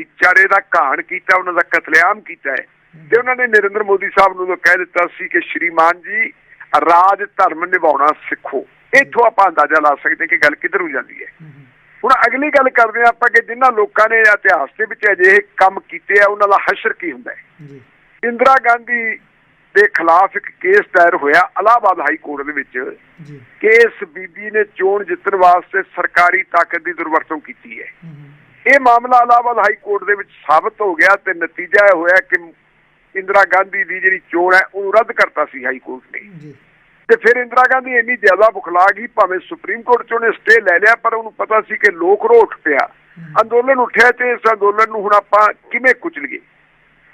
ਭਾਈਚਾਰੇ ਦਾ ਘਾਣ ਕੀਤਾ ਉਹਨਾਂ ਦਾ ਕਤਲੇਆਮ ਕੀਤਾ ਹੈ। ਤੇ ਉਹਨਾਂ ਨੇ ਨਰਿੰਦਰ ਮੋਦੀ ਸਾਹਿਬ ਨੂੰ ਕਹਿ ਦਿੱਤਾ ਸੀ ਕਿ ਸ਼੍ਰੀਮਾਨ ਜੀ ਰਾਜ ਧਰਮ ਨਿਭਾਉਣਾ ਸਿੱਖੋ। ਇੱਥੋਂ ਆਪਾਂ ਅੰਦਾਜ਼ਾ ਲਾ ਸਕਦੇ ਕਿ ਗੱਲ ਕਿੱਧਰ ਨੂੰ ਜਾਂਦੀ ਹੈ। ਹੁਣ ਅਗਲੀ ਗੱਲ ਕਰਦੇ ਹਾਂ ਆਪਾਂ ਕਿ ਜਿਨ੍ਹਾਂ ਲੋਕਾਂ ਨੇ ਇਤਿਹਾਸ ਦੇ ਵਿੱਚ ਅਜਿਹੇ ਕੰਮ ਕੀਤੇ ਆ ਉਹਨਾਂ ਦਾ ਹਸ਼ਰ ਕੀ ਹੁੰਦਾ ਹੈ? ਜੀ। ਇੰਦਰਾ ਗਾਂਧੀ ਦੇ ਖਿਲਾਫ ਇੱਕ ਕੇਸ ਦਾਇਰ ਹੋਇਆ ਇਲਾਹਾਬਾਦ ਹਾਈ ਕੋਰਟ ਦੇ ਵਿੱਚ। ਜੀ। ਕਿ ਇਸ ਬੀਬੀ ਨੇ ਚੋਣ ਜਿੱਤਣ ਵਾਸਤੇ ਸਰਕਾਰੀ ਤਾਕਤ ਦੀ ਦੁਰਵਰਤੋਂ ਕੀਤੀ ਹੈ। ਇਹ ਮਾਮਲਾ ਇਲਾਹਾਬਾਦ ਹਾਈ ਕੋਰਟ ਦੇ ਵਿੱਚ ਸਾਬਤ ਹੋ ਗਿਆ ਤੇ ਨਤੀਜਾ ਇਹ ਹੋਇਆ ਕਿ ਇੰਦਰਾ ਗਾਂਧੀ ਦੀ ਜਿਹੜੀ ਚੋਣ ਹੈ ਉਹ ਰੱਦ ਕਰਤਾ ਸੀ ਹਾਈ ਕੋਰਟ ਨੇ। ਜੀ। ਤੇ ਫਿਰ ਇੰਦਰਾ ਗਾਂਧੀ ਇੰਨੀ ਜ਼ਿਆਦਾ ਬੁਖਲਾ ਗਈ ਭਾਵੇਂ ਸੁਪਰੀਮ ਕੋਰਟ ਚੋਂ ਨੇ ਸਟੇ ਲੈ ਲਿਆ ਪਰ ਉਹਨੂੰ ਪਤਾ ਸੀ ਕਿ ਲੋਕ ਰੋ ਉੱਠ ਪਿਆ ਅੰਦੋਲਨ ਉੱਠਿਆ ਤੇ ਇਸ ਅੰਦੋਲਨ ਨੂੰ ਹੁਣ ਆਪਾਂ ਕਿਵੇਂ ਕੁਚਲੀਏ?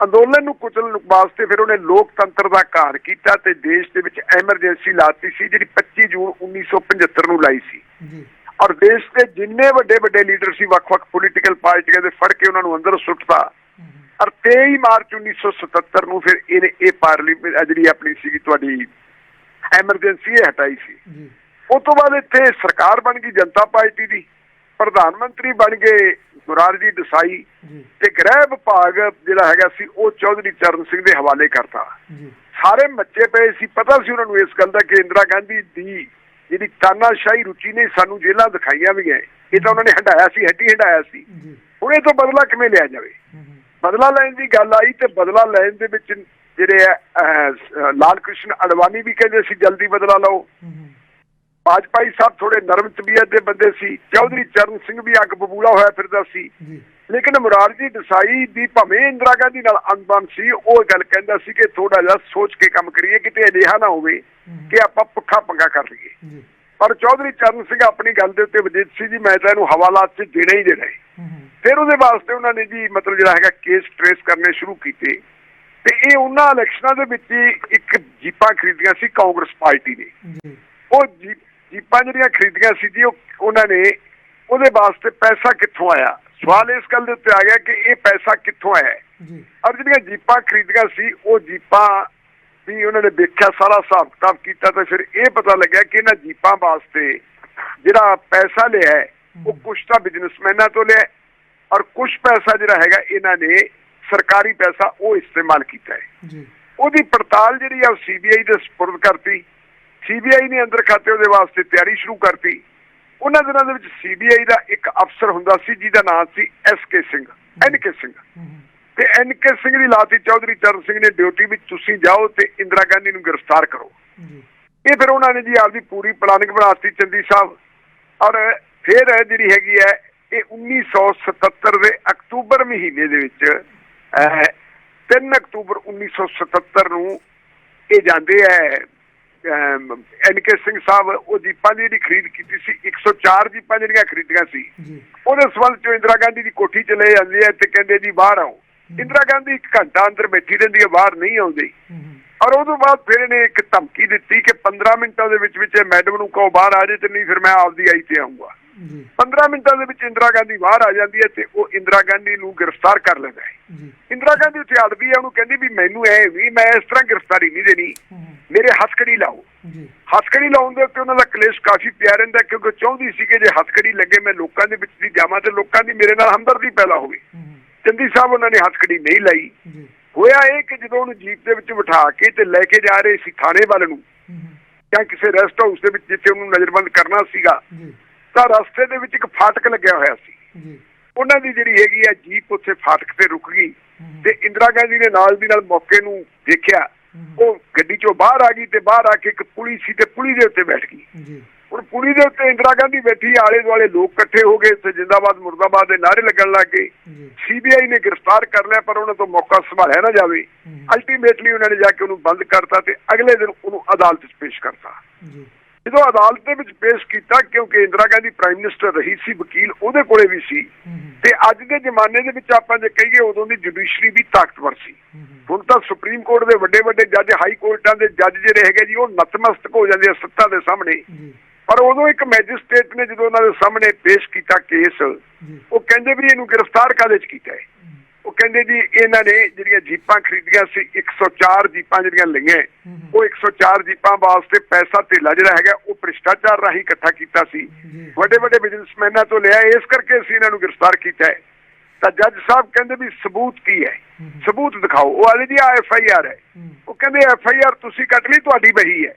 ਅੰਦੋਲਨ ਨੂੰ ਕੁਚਲਣ ਵਾਸਤੇ ਫਿਰ ਉਹਨੇ ਲੋਕਤੰਤਰ ਦਾ ਘਾਣ ਕੀਤਾ ਤੇ ਦੇਸ਼ ਦੇ ਵਿੱਚ ਐਮਰਜੈਂਸੀ ਲਾਤੀ ਸੀ ਜਿਹੜੀ 25 ਜੂਨ 1975 ਨੂੰ ਲਾਈ ਸੀ। ਜੀ। ਔਰ ਦੇਸ਼ ਦੇ ਜਿੰਨੇ ਵੱਡੇ ਵੱਡੇ ਲੀਡਰ ਸੀ ਵੱਖ-ਵੱਖ ਪੋਲੀਟੀਕਲ ਪਾਰਟੀਆਂ ਦੇ ਫੜ ਕੇ ਉਹਨਾਂ ਨੂੰ ਅੰਦਰ ਸੁੱਟਤਾ। ਔਰ 23 ਮਾਰਚ 1977 ਨੂੰ ਫਿਰ ਇਹਨੇ ਇਹ ਪਾਰਲੀਮੈਂਟ ਜਿਹੜੀ ਆਪਣੀ ਸੀਗੀ ਤੁਹਾਡੀ ਐਮਰਜੈਂਸੀ ਇਹ ਹਟਾਈ ਸੀ। ਉਸ ਤੋਂ ਬਾਅਦ ਇੱਥੇ ਸਰਕਾਰ ਬਣ ਗਈ ਜਨਤਾ ਪਾਰਟੀ ਦੀ। ਪ੍ਰਧਾਨ ਮੰਤਰੀ ਬਣ ਗਏ ਮੁਰਾਰਜੀ ਦੇਸਾਈ ਤੇ ਗ੍ਰਹਿ ਵਿਭਾਗ ਜਿਹੜਾ ਹੈਗਾ ਸੀ ਉਹ ਚੌਧਰੀ ਚਰਨ ਸਿੰਘ ਦੇ ਹਵਾਲੇ ਕਰਤਾ। ਸਾਰੇ ਮੱਚੇ ਪਏ ਸੀ। ਪਤਾ ਸੀ ਉਹਨਾਂ ਨੂੰ ਇਸ ਗੱਲ ਦਾ ਕਿ ਇੰਦਰਾ ਗਾਂਧੀ ਦੀ ਜਿਹੜੀ ਤਾਨਾਸ਼ਾਹੀ ਰੁਚੀ ਨੇ ਸਾਨੂੰ ਜੇਲਾਂ ਦਿਖਾਈਆਂ ਵੀ ਹੈ ਇਹ ਤਾਂ ਉਹਨਾਂ ਨੇ ਹਟਾਇਆ ਸੀ ਹੱਟੀ ਹਟਾਇਆ ਸੀ। ਹੁਣ ਇਹ ਤੋਂ ਬਦਲਾ ਕਿਵੇਂ ਲਿਆ ਜਾਵੇ? ਬਦਲਾ ਲੈਣ ਦੀ ਗੱਲ ਆਈ ਤੇ ਬਦਲਾ ਲੈਣ ਦੇ ਵਿੱਚ ਜਿਹੜੇ ਲਾਲ ਕ੍ਰਿਸ਼ਨ ਅਡਵਾਨੀ ਵੀ ਕਹਿੰਦੇ ਸੀ ਜਲਦੀ ਬਦਲਾ ਲਓ। ਵਾਜਪਾਈ ਸਾਹਿਬ ਥੋੜੇ ਨਰਮ ਤਬੀਅਤ ਦੇ ਬੰਦੇ ਸੀ। ਚੌਧਰੀ ਚਰਨ ਸਿੰਘ ਵੀ ਅੱਗ ਬਬੂਲਾ ਹੋਇਆ ਫਿਰਦਾ ਸੀ। ਜੀ। ਲੇਕਿਨ ਮੁਰਾਰਜੀ ਦੇਸਾਈ ਦੀ ਭਾਵੇਂ ਇੰਦਰਾ ਗਾਂਧੀ ਨਾਲ ਅਣਬਣ ਸੀ ਉਹ ਗੱਲ ਕਹਿੰਦਾ ਸੀ ਕਿ ਥੋੜਾ ਜਿਹਾ ਸੋਚ ਕੇ ਕੰਮ ਕਰੀਏ ਕਿਤੇ ਅਜਿਹਾ ਨਾ ਹੋਵੇ ਕਿ ਆਪਾਂ ਪੁੱਠਾ ਪੰਗਾ ਕਰ ਲਈਏ। ਜੀ। ਪਰ ਚੌਧਰੀ ਚਰਨ ਸਿੰਘ ਆਪਣੀ ਗੱਲ ਦੇ ਉੱਤੇ ਵਜੀਦ ਸੀ ਜੀ ਮੈਂ ਤਾਂ ਇਹਨੂੰ ਹਵਾਲਾਤ 'ਚ ਦੇਣਾ ਹੀ ਦੇਣਾ ਹੈ। ਫਿਰ ਉਹਦੇ ਵਾਸਤੇ ਉਹਨਾਂ ਨੇ ਜੀ ਮਤਲਬ ਜਿਹੜਾ ਹੈਗਾ ਕੇਸ ਟ੍ਰੇਸ ਕਰਨੇ ਸ਼ੁਰੂ ਕੀਤੇ। ਤੇ ਇਹ ਉਹਨਾਂ ਇਲੈਕਸ਼ਨਾਂ ਦੇ ਵਿੱਚ ਇੱਕ ਜੀਪਾਂ ਖਰੀਦੀਆਂ ਸੀ ਕਾਂਗਰਸ ਪਾਰਟੀ ਨੇ। ਜੀ। ਉਹ ਜੀ- ਜੀਪਾਂ ਜਿਹੜੀਆਂ ਖਰੀਦੀਆਂ ਸੀ ਜੀ ਉਹ ਉਹਨਾਂ ਨੇ ਉਹਦੇ ਵਾਸਤੇ ਪੈਸਾ ਕਿੱਥੋਂ ਆਇਆ? ਸਵਾਲ ਇਸ ਗੱਲ ਦੇ ਉੱਤੇ ਆ ਗਿਆ ਕਿ ਇਹ ਪੈਸਾ ਕਿੱਥੋਂ ਆਇਆ? ਜੀ। ਔਰ ਜਿਹੜੀਆਂ ਜੀਪਾਂ ਖਰੀਦੀਆਂ ਸੀ ਉਹ ਜੀਪਾਂ ਵੀ ਉਹਨਾਂ ਨੇ ਦੇਖਿਆ ਸਾਰਾ ਹਿਸਾਬ ਕਿਤਾਬ ਕੀਤਾ ਤਾਂ ਫਿਰ ਇਹ ਪਤਾ ਲੱਗਿਆ ਕਿ ਇਹਨਾਂ ਜੀਪਾਂ ਵਾਸਤੇ ਜਿਹੜਾ ਪੈਸਾ ਲਿਆ ਉਹ ਕੁਛ ਤਾਂ ਬਿਜ਼ਨਸਮੈਨਾਂ ਤੋਂ ਲਿਆ ਔਰ ਕੁਛ ਪੈਸਾ ਜਿਹੜਾ ਹੈਗਾ ਇਹਨਾਂ ਨੇ ਸਰਕਾਰੀ ਪੈਸਾ ਉਹ ਇਸਤੇਮਾਲ ਕੀਤਾ ਹੈ। ਜੀ। ਉਹਦੀ ਪੜਤਾਲ ਜਿਹੜੀ ਆ ਸੀਬੀਆਈ ਦੇ ਸਪੁਰਦ ਕਰਤੀ। ਸੀਬੀਆਈ ਨੇ ਅੰਦਰ ਖਾਤੇ ਉਹਦੇ ਵਾਸਤੇ ਤਿਆਰੀ ਸ਼ੁਰੂ ਕਰਤੀ। ਉਹਨਾਂ ਦਿਨਾਂ ਦੇ ਵਿੱਚ ਸੀਬੀਆਈ ਦਾ ਇੱਕ ਅਫਸਰ ਹੁੰਦਾ ਸੀ ਜਿਹਦਾ ਨਾਮ ਸੀ S K Singh N K Singh. ਤੇ ਐਨ ਕੇ ਸਿੰਘ ਦੀ ਲਾਤੀ ਚੌਧਰੀ ਚਰਨ ਸਿੰਘ ਨੇ ਡਿਊਟੀ ਵਿੱਚ ਤੁਸੀਂ ਜਾਓ ਤੇ ਇੰਦਰਾ ਗਾਂਧੀ ਨੂੰ ਗ੍ਰਿਫਤਾਰ ਕਰੋ। ਇਹ ਫਿਰ ਉਹਨਾਂ ਨੇ ਜੀ ਆਪਦੀ ਪੂਰੀ ਪਲਾਨਿੰਗ ਬਣਾਤੀ ਚੰਦੀ ਸਾਹਿਬ। ਔਰ ਫਿਰ ਇਹ ਜਿਹੜੀ ਹੈਗੀ ਹੈ ਇਹ 1977 ਦੇ ਅਕਤੂਬਰ ਮਹੀਨੇ ਦੇ ਵਿੱਚ ਅਹ, 3 ਅਕਤੂਬਰ 1977 ਨੂੰ ਇਹ ਜਾਂਦੇ ਹੈ ਐਨ ਕੇ ਸਿੰਘ ਸਾਹਿਬ ਉਹ ਜੀਪਾਂ ਦੀ ਜਿਹੜੀ ਖਰੀਦ ਕੀਤੀ ਸੀ 104 ਜੀਪਾਂ ਜਿਹੜੀਆਂ ਖਰੀਦੀਆਂ ਸੀ ਜੀ। ਉਹਦੇ ਸਬੰਧ ਚ ਇੰਦਰਾ ਗਾਂਧੀ ਦੀ ਕੋਠੀ ਚਲੇ ਜਾਂਦੇ ਆ ਤੇ ਕਹਿੰਦੇ ਜੀ ਬਾਹਰ ਆਓ। ਇੰਦਰਾ ਗਾਂਧੀ ਇੱਕ ਘੰਟਾ ਅੰਦਰ ਬੈਠੀ ਰਹਿੰਦੀ ਹੈ ਬਾਹਰ ਨਹੀਂ ਆਉਂਦੀ। ਔਰ ਉਹ ਤੋਂ ਬਾਅਦ ਫਿਰ ਇਹਨੇ ਇੱਕ ਧਮਕੀ ਦਿੱਤੀ ਕਿ 15 ਮਿੰਟਾਂ ਦੇ ਵਿੱਚ ਵਿੱਚ ਮੈਡਮ ਨੂੰ ਕਹੋ ਬਾਹਰ ਆ ਜਾਏ ਤੇ ਨਹੀਂ ਫਿਰ ਮੈਂ ਆਪਦੀ ਆਈ ਤੇ ਆਉਂਗਾ ਜੀ 15 ਮਿੰਟਾਂ ਦੇ ਵਿੱਚ ਇੰਦਰਾ ਗਾਂਧੀ ਬਾਹਰ ਆ ਜਾਂਦੀ ਹੈ ਤੇ ਉਹ ਇੰਦਰਾ ਗਾਂਧੀ ਨੂੰ ਗ੍ਰਿਫਤਾਰ ਕਰ ਲੈਂਦਾ ਹੈ। ਇੰਦਰਾ ਗਾਂਧੀ ਉੱਥੇ ਅੜਦੀ ਹੈ ਉਹਨੂੰ ਕਹਿੰਦੀ ਵੀ ਮੈਨੂੰ ਐ ਵੀ ਮੈਂ ਇਸ ਤਰ੍ਹਾਂ ਗ੍ਰਿਫਤਾਰੀ ਨਹੀਂ ਦੇਣੀ। ਮੇਰੇ ਹੱਥਕੜੀ ਲਾਓ। ਹੱਥਕੜੀ ਲਾਉਣ ਦੇ ਉੱਤੇ ਉਹਨਾਂ ਦਾ ਕਲੇਸ਼ ਕਾਫੀ ਪਿਆ ਰਹਿੰਦਾ ਕਿਉਂਕਿ ਚਾਹੁੰਦੀ ਸੀ ਕਿ ਜੇ ਹੱਥਕੜੀ ਲੱਗੇ ਮੈਂ ਲੋਕਾਂ ਦੇ ਵਿੱਚ ਦੀ ਜਾਵਾਂ ਤੇ ਲੋਕਾਂ ਦੀ ਮੇਰੇ ਨਾਲ ਹਮਦਰਦੀ ਪੈਦਾ ਹੋਵੇ। ਚੰਦੀ ਸਾਹਿਬ ਉਹਨਾਂ ਨੇ ਹੱਥਕੜੀ ਨਹੀਂ ਲਾਈ। ਹੋਇਆ ਇਹ ਕਿ ਜਦੋਂ ਉਹਨੂੰ ਜੀਪ ਦੇ ਵਿੱਚ ਬਿਠਾ ਕੇ ਤੇ ਲੈ ਕੇ ਜਾ ਰਹੇ ਸੀ ਥਾਣੇ ਵੱਲ ਨੂੰ ਜਾਂ ਕਿਸੇ ਰੈਸਟ ਹਾਊਸ ਦੇ ਵਿੱਚ ਜਿੱਥੇ ਉਹਨੂੰ ਨਜ਼ਰਬੰਦ ਕਰਨਾ ਸੀਗਾ ਤਾਂ ਰਸਤੇ ਦੇ ਵਿੱਚ ਇੱਕ ਫਾਟਕ ਲੱਗਿਆ ਹੋਇਆ ਸੀ। ਜੀ। ਉਹਨਾਂ ਦੀ ਜਿਹੜੀ ਹੈਗੀ ਆ ਜੀਪ ਉੱਥੇ ਫਾਟਕ ਤੇ ਰੁਕ ਗਈ ਤੇ ਇੰਦਰਾ ਗਾਂਧੀ ਨੇ ਨਾਲ ਦੀ ਨਾਲ ਮੌਕੇ ਨੂੰ ਦੇਖਿਆ। ਉਹ ਗੱਡੀ ਚੋਂ ਬਾਹਰ ਆ ਗਈ ਤੇ ਬਾਹਰ ਆ ਕੇ ਇੱਕ ਪੁਲੀ ਸੀ ਤੇ ਪੁਲੀ ਦੇ ਉੱਤੇ ਬੈਠ ਗਈ। ਜੀ। ਹੁਣ ਪੁਲੀ ਦੇ ਉੱਤੇ ਇੰਦਰਾ ਗਾਂਧੀ ਬੈਠੀ ਆਲੇ ਦੁਆਲੇ ਲੋਕ ਇਕੱਠੇ ਹੋ ਗਏ ਤੇ ਜਿੰਦਾਬਾਦ ਮੁਰਦਾਬਾਦ ਦੇ ਨਾਰੇ ਲੱਗਣ ਲੱਗ ਗਏ। ਸੀਬੀਆਈ ਨੇ ਗ੍ਰਿਫਤਾਰ ਕਰ ਲਿਆ ਪਰ ਉਹਨਾਂ ਤੋਂ ਮੌਕਾ ਸੰਭਾਲਿਆ ਨਾ ਜਾਵੇ। ਅਲਟੀਮੇਟਲੀ ਉਹਨਾਂ ਨੇ ਜਾ ਕੇ ਉਹਨੂੰ ਬੰਦ ਕਰਤਾ ਤੇ ਅਗਲੇ ਦਿਨ ਉਹਨੂੰ ਅਦਾਲਤ 'ਚ ਪੇਸ਼ ਕਰਤਾ। ਜੀ। ਜਦੋਂ ਅਦਾਲਤ ਦੇ ਵਿੱਚ ਪੇਸ਼ ਕੀਤਾ ਕਿਉਂਕਿ ਇੰਦਰਾ ਗਾਂਧੀ ਪ੍ਰਾਈਮ ਮਿਨਿਸਟਰ ਰਹੀ ਸੀ ਵਕੀਲ ਉਹਦੇ ਕੋਲੇ ਵੀ ਸੀ। ਤੇ ਅੱਜ ਦੇ ਜ਼ਮਾਨੇ ਦੇ ਵਿੱਚ ਆਪਾਂ ਜੇ ਕਹੀਏ ਉਦੋਂ ਦੀ ਜੁਡੀਸ਼ਰੀ ਵੀ ਤਾਕਤਵਰ ਸੀ। ਹੁਣ ਤਾਂ ਸੁਪਰੀਮ ਕੋਰਟ ਦੇ ਵੱਡੇ ਵੱਡੇ ਜੱਜ ਹਾਈ ਕੋਰਟਾਂ ਦੇ ਜੱਜ ਜਿਹੜੇ ਹੈਗੇ ਜੀ ਉਹ ਨਤਮਸਤਕ ਹੋ ਜਾਂਦੇ ਆ ਸੱਤਾ ਦੇ ਸਾਹਮਣੇ। ਜੀ। ਪਰ ਉਦੋਂ ਇੱਕ ਮੈਜਿਸਟ੍ਰੇਟ ਨੇ ਜਦੋਂ ਉਹਨਾਂ ਦੇ ਸਾਹਮਣੇ ਪੇਸ਼ ਕੀਤਾ ਕੇਸ ਜੀ। ਉਹ ਕਹਿੰਦੇ ਵੀ ਇਹਨੂੰ ਗ੍ਰਿਫਤਾਰ ਕਾਹਦੇ 'ਚ ਕੀਤਾ ਹੈ। ਉਹ ਕਹਿੰਦੇ ਜੀ ਇਹਨਾਂ ਨੇ ਜਿਹੜੀਆਂ ਜੀਪਾਂ ਖਰੀਦੀਆਂ ਸੀ 104 ਜੀਪਾਂ ਜਿਹੜੀਆਂ ਲਈਆਂ ਉਹ 104 ਜੀਪਾਂ ਵਾਸਤੇ ਪੈਸਾ ਧੇਲਾ ਜਿਹੜਾ ਹੈਗਾ ਉਹ ਭ੍ਰਿਸ਼ਟਾਚਾਰ ਰਾਹੀਂ ਇਕੱਠਾ ਕੀਤਾ ਸੀ। ਵੱਡੇ ਵੱਡੇ ਬਿਜ਼ਨਸਮੈਨਾਂ ਤੋਂ ਲਿਆ ਇਸ ਕਰਕੇ ਅਸੀਂ ਇਹਨਾਂ ਨੂੰ ਗ੍ਰਿਫਤਾਰ ਕੀਤਾ ਹੈ। ਤਾਂ ਜੱਜ ਸਾਹਿਬ ਕਹਿੰਦੇ ਵੀ ਸਬੂਤ ਕੀ ਹੈ? ਸਬੂਤ ਦਿਖਾਓ। ਉਹ ਆਲੇ ਜੀ ਐਫ ਆਈ ਆਰ ਹੈ। ਉਹ ਕਹਿੰਦੇ ਐਫ ਆਈ ਆਰ ਤੁਸੀਂ ਕੱਟ ਲਈ ਤੁਹਾਡੀ ਵਹੀ ਹੈ।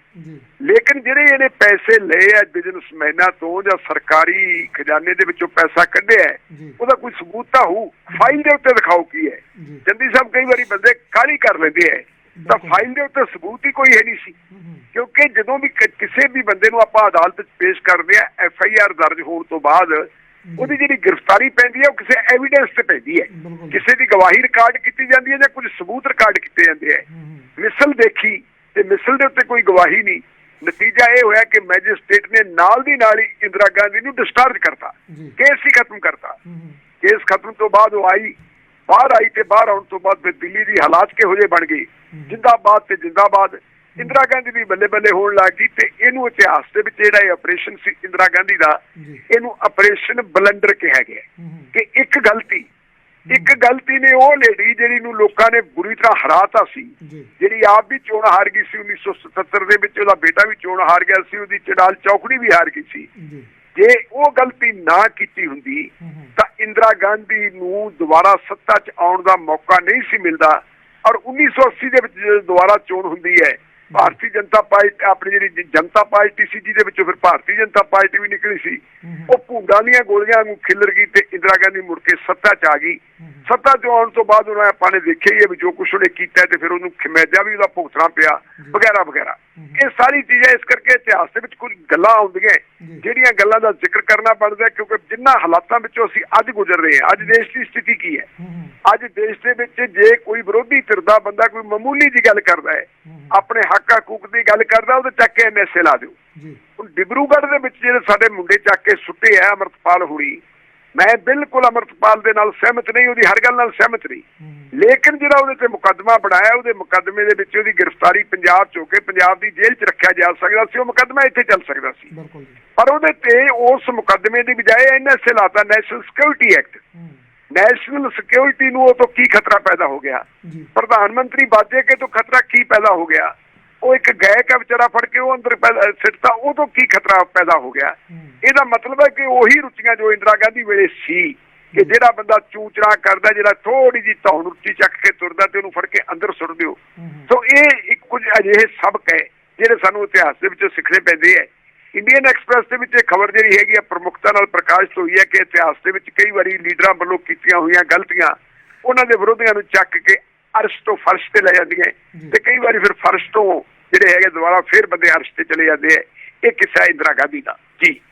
ਲੇਕਿਨ ਜਿਹੜੇ ਇਹਨੇ ਪੈਸੇ ਲਏ ਆ ਬਿਜ਼ਨਸਮੈਨਾਂ ਤੋਂ ਜਾਂ ਸਰਕਾਰੀ ਖਜ਼ਾਨੇ ਦੇ ਵਿੱਚੋਂ ਪੈਸਾ ਕੱਢਿਆ ਉਹਦਾ ਕੋਈ ਸਬੂਤ ਤਾਂ ਹੋਊ। ਫਾਈਲ ਦੇ ਉੱਤੇ ਦਿਖਾਓ ਕੀ ਹੈ। ਜੰਦੀ ਸਾਹਿਬ ਕਈ ਵਾਰੀ ਬੰਦੇ ਕਾਹਲੀ ਕਰ ਲੈਂਦੇ ਹੈ ਤਾਂ। ਫਾਈਲ ਦੇ ਉੱਤੇ ਸਬੂਤ ਹੀ ਕੋਈ ਹੈ ਨਹੀਂ ਸੀ। ਕਿਉਂਕਿ ਜਦੋਂ ਵੀ ਕਿਸੇ ਵੀ ਬੰਦੇ ਨੂੰ ਆਪਾਂ ਅਦਾਲਤ 'ਚ ਪੇਸ਼ ਕਰਦੇ ਆ ਐਫ ਆਈ ਆਰ ਦਰਜ ਹੋਣ ਤੋਂ ਬਾਅਦ ਉਹਦੀ ਜਿਹੜੀ ਗ੍ਰਿਫਤਾਰੀ ਪੈਂਦੀ ਹੈ ਉਹ ਕਿਸੇ ਐਵੀਡੈਂਸ ਤੇ ਪੈਂਦੀ ਹੈ। ਕਿਸੇ ਦੀ ਗਵਾਹੀ ਰਿਕਾਰਡ ਕੀਤੀ ਜਾਂਦੀ ਹੈ ਜਾਂ ਕੁਝ ਸਬੂਤ ਰਿਕਾਰਡ ਕੀਤੇ ਜਾਂਦੇ ਹੈ। ਮਿਸਲ ਦੇਖੀ ਤੇ ਮਿਸਲ ਦੇ ਉੱਤੇ ਕੋਈ ਗਵਾਹੀ ਨਹੀਂ। ਨਤੀਜਾ ਇਹ ਹੋਇਆ ਕਿ ਮੈਜਿਸਟ੍ਰੇਟ ਨੇ ਨਾਲ ਦੀ ਨਾਲ ਹੀ ਇੰਦਰਾ ਗਾਂਧੀ ਨੂੰ ਡਿਸਚਾਰਜ ਕਰਤਾ। ਕੇਸ ਹੀ ਖਤਮ ਕਰਤਾ। ਕੇਸ ਖਤਮ ਤੋਂ ਬਾਅਦ ਉਹ ਆਈ। ਬਾਹਰ ਆਈ ਤੇ ਬਾਹਰ ਆਉਣ ਤੋਂ ਬਾਅਦ ਫਿਰ ਦਿੱਲੀ ਦੀ ਹਾਲਾਤ ਕਿਹੋ ਜਿਹੇ ਬਣ ਗਏ। ਜਿੰਦਾਬਾਦ ਤੇ ਜਿੰਦਾਬਾਦ। ਇੰਦਰਾ ਗਾਂਧੀ ਵੀ ਬੱਲੇ ਬੱਲੇ ਹੋਣ ਲੱਗ ਗਈ ਤੇ ਇਹਨੂੰ ਇਤਿਹਾਸ ਦੇ ਵਿੱਚ ਜਿਹੜਾ ਇਹ ਆਪਰੇਸ਼ਨ ਸੀ ਇੰਦਰਾ ਗਾਂਧੀ ਦਾ ਇਹਨੂੰ ਆਪਰੇਸ਼ਨ ਬਲੰਡਰ ਕਿਹਾ ਗਿਆ ਕਿ ਇੱਕ ਗਲਤੀ ਇੱਕ ਗਲਤੀ ਨੇ ਉਹ ਲੇਡੀ ਜਿਹੜੀ ਨੂੰ ਲੋਕਾਂ ਨੇ ਬੁਰੀ ਤਰ੍ਹਾਂ ਹਰਾਤਾ ਸੀ ਜਿਹੜੀ ਆਪ ਵੀ ਚੋਣ ਹਾਰ ਗਈ ਸੀ 1977 ਦੇ ਵਿੱਚ ਉਹਦਾ ਬੇਟਾ ਵੀ ਚੋਣ ਹਾਰ ਗਿਆ ਸੀ ਉਹਦੀ ਚੜਾਲ ਚੌਕੜੀ ਵੀ ਹਾਰ ਗਈ ਸੀ। ਜੀ। ਉਹ ਗਲਤੀ ਨਾ ਕੀਤੀ ਹੁੰਦੀ ਤਾਂ ਇੰਦਰਾ ਗਾਂਧੀ ਨੂੰ ਦੁਬਾਰਾ ਸੱਤਾ 'ਚ ਆਉਣ ਦਾ ਮੌਕਾ ਨਹੀਂ ਸੀ ਮਿਲਦਾ। ਔਰ 1980 ਦੇ ਵਿੱਚ ਜਦੋਂ ਦੁਬਾਰਾ ਚੋਣ ਹੁੰਦੀ ਹੈ ਭਾਰਤੀ ਜਨਤਾ ਪਾਰਟੀ ਆਪਣੀ ਜਿਹੜੀ ਜਨਤਾ ਪਾਰਟੀ ਸੀ ਜਿਹਦੇ ਵਿੱਚੋਂ ਫਿਰ ਭਾਰਤੀ ਜਨਤਾ ਪਾਰਟੀ ਵੀ ਨਿਕਲੀ ਸੀ ਉਹ ਭੁੰਡਾਂ ਦੀਆਂ ਗੋਲੀਆਂ ਨੂੰ ਖਿੱਲਰ ਗਈ ਤੇ ਇੰਦਰਾ ਗਾਂਧੀ ਮੁੜ ਕੇ ਸੱਤਾ 'ਚ ਆ ਗਈ। ਸੱਤਾ 'ਚ ਆਉਣ ਤੋਂ ਬਾਅਦ ਉਹਨਾਂ ਆਪਾਂ ਨੇ ਦੇਖਿਆ ਹੀ ਹੈ ਵੀ ਜੋ ਕੁਛ ਉਹਨੇ ਕੀਤਾ ਤੇ ਫਿਰ ਉਹਨੂੰ ਖਮਿਆਜਾ ਵੀ ਉਹਦਾ ਭੁਗਤਣਾ ਪਿਆ। ਵਗੈਰਾ ਵਗੈਰਾ। ਇਹ ਸਾਰੀ ਚੀਜ਼ਾਂ ਇਸ ਕਰਕੇ ਇਤਿਹਾਸ ਦੇ ਵਿੱਚ ਕੁਝ ਗੱਲਾਂ ਆਉਂਦੀਆਂ। ਜਿਹੜੀਆਂ ਗੱਲਾਂ ਦਾ ਜ਼ਿਕਰ ਕਰਨਾ ਹੈ ਕਿਉਂਕਿ ਜਿੰਨਾ ਹਾਲਾਤਾਂ ਵਿੱਚੋਂ ਅਸੀਂ ਅੱਜ ਗੁਜ਼ਰ ਰਹੇ ਹਾਂ ਅੱਜ ਦੇਸ਼ ਦੀ ਸਥਿਤੀ ਕੀ ਹੈ ਅੱਜ ਦੇਸ਼ ਦੇ ਵਿੱਚ ਜੇ ਕੋਈ ਵਿਰੋਧੀ ਧਿਰ ਦਾ ਬੰਦਾ ਕੋਈ ਮਾਮੂਲੀ ਜੀ ਗੱਲ ਕਰਦਾ ਹੈ ਆਪਣੇ ਹੱਕ ਹਕੂਕ ਦੀ ਗੱਲ ਕਰਦਾ ਉਹਦੇ ਚੱਕ ਕੇ ਐਨਐਸਏ ਲਾ ਦਿਓ ਜੀ ਹੁਣ ਡਿਬਰੂਗੜ੍ਹ ਦੇ ਵਿੱਚ ਜਿਹੜੇ ਸਾਡੇ ਮੁੰਡੇ ਚੱਕ ਕੇ ਸੁੱਟੇ ਆ ਅਮਰਤਪਾਲ ਹੁਣੀ ਮੈਂ ਬਿਲਕੁਲ ਅਮਰਤਪਾਲ ਦੇ ਨਾਲ ਸਹਿਮਤ ਨਹੀਂ ਉਹਦੀ ਹਰ ਗੱਲ ਨਾਲ ਸਹਿਮਤ ਨਹੀਂ। ਲੇਕਿਨ ਜਿਹੜਾ ਉਹਦੇ ਤੇ ਮੁਕੱਦਮਾ ਬਣਾਇਆ ਉਹਦੇ ਮੁਕੱਦਮੇ ਦੇ ਵਿੱਚ ਉਹਦੀ ਗ੍ਰਿਫਤਾਰੀ ਪੰਜਾਬ ਚ ਹੋ ਕੇ ਪੰਜਾਬ ਦੀ ਜੇਲ੍ਹ 'ਚ ਰੱਖਿਆ ਜਾ ਸਕਦਾ ਸੀ ਉਹ ਮੁਕੱਦਮਾ ਇੱਥੇ ਚੱਲ ਸਕਦਾ ਸੀ। ਪਰ ਉਹਦੇ ਤੇ ਉਸ ਮੁਕੱਦਮੇ ਦੀ ਬਜਾਏ ਐਨਐਸਏ ਲਾਤਾ national security act. National security ਨੂੰ ਉਹ ਤੋਂ ਕੀ ਖਤਰਾ ਪੈਦਾ ਹੋ ਗਿਆ? ਪ੍ਰਧਾਨ ਮੰਤਰੀ ਬਾਜੇ ਕੇ ਤੋਂ ਖਤਰਾ ਕੀ ਪੈਦਾ ਹੋ ਗਿਆ? ਉਹ ਇੱਕ ਗਾਇਕ ਆ ਵਿਚਾਰਾ ਫੜ ਕੇ ਉਹ ਅੰਦਰ ਸਿੱਟਤਾ ਉਹ ਤੋਂ ਕੀ ਖਤਰਾ ਪੈਦਾ ਹੋ ਗਿਆ? ਹੂੰ, ਇਹਦਾ ਮਤਲਬ ਹੈ ਕਿ ਉਹੀ ਰੁਚੀਆਂ ਜੋ ਇੰਦਰਾ ਗਾਂਧੀ ਵੇਲੇ ਸੀ ਕਿ ਜਿਹੜਾ ਬੰਦਾ ਚੂਚਣਾ ਕਰਦਾ ਜਿਹੜਾ ਥੋੜੀ ਜੀ ਧੌਣ ਉੱਚੀ ਚੱਕ ਕੇ ਤੁਰਦਾ ਤੇ ਉਹਨੂੰ ਫੜ ਕੇ ਅੰਦਰ ਸੁੱਟ ਦਿਓ। ਹੂੰ, ਹੂੰ, ਸੋ ਇਹ ਇੱਕ ਕੁਝ ਅਜਿਹੇ ਸਬਕ ਹੈ ਜਿਹੜੇ ਸਾਨੂੰ ਇਤਿਹਾਸ ਦੇ ਵਿੱਚੋਂ ਸਿੱਖਣੇ ਪੈਂਦੇ ਹੈ। ਇੰਡੀਅਨ ਐਕਸਪ੍ਰੈਸ ਦੇ ਵਿੱਚ ਇਹ ਖਬਰ ਜਿਹੜੀ ਹੈਗੀ ਆ ਪ੍ਰਮੁਖਤਾ ਨਾਲ ਪ੍ਰਕਾਸ਼ਿਤ ਹੋਈ ਹੈ ਕਿ ਇਤਿਹਾਸ ਦੇ ਵਿੱਚ ਕਈ ਵਾਰੀ ਲੀਡਰਾਂ ਵੱਲੋਂ ਕੀਤੀਆਂ ਹੋਈਆਂ ਗਲਤੀਆਂ ਉਹਨਾਂ ਦੇ ਵਿਰੋਧੀਆਂ ਨੂੰ ਚੱਕ ਕੇ ਅਰਸ਼ ਤੋਂ ਫਰਸ਼ ਤੇ ਲੈ ਜਾਂਦੀਆਂ। ਤੇ ਕਈ ਵਾਰੀ ਫਿਰ ਫਰਸ਼ ਤੋਂ ਜਿਹੜੇ ਹੈਗੇ ਦੁਬਾਰਾ ਫਿਰ ਬੰਦੇ ਅਰਸ਼ ਤੇ ਚਲੇ ਜਾਂਦੇ ਆ। ਇਹ ਕਿੱਸਾ ਇੰਦਰਾ ਗਾਂਧੀ ਦਾ। ਜੀ।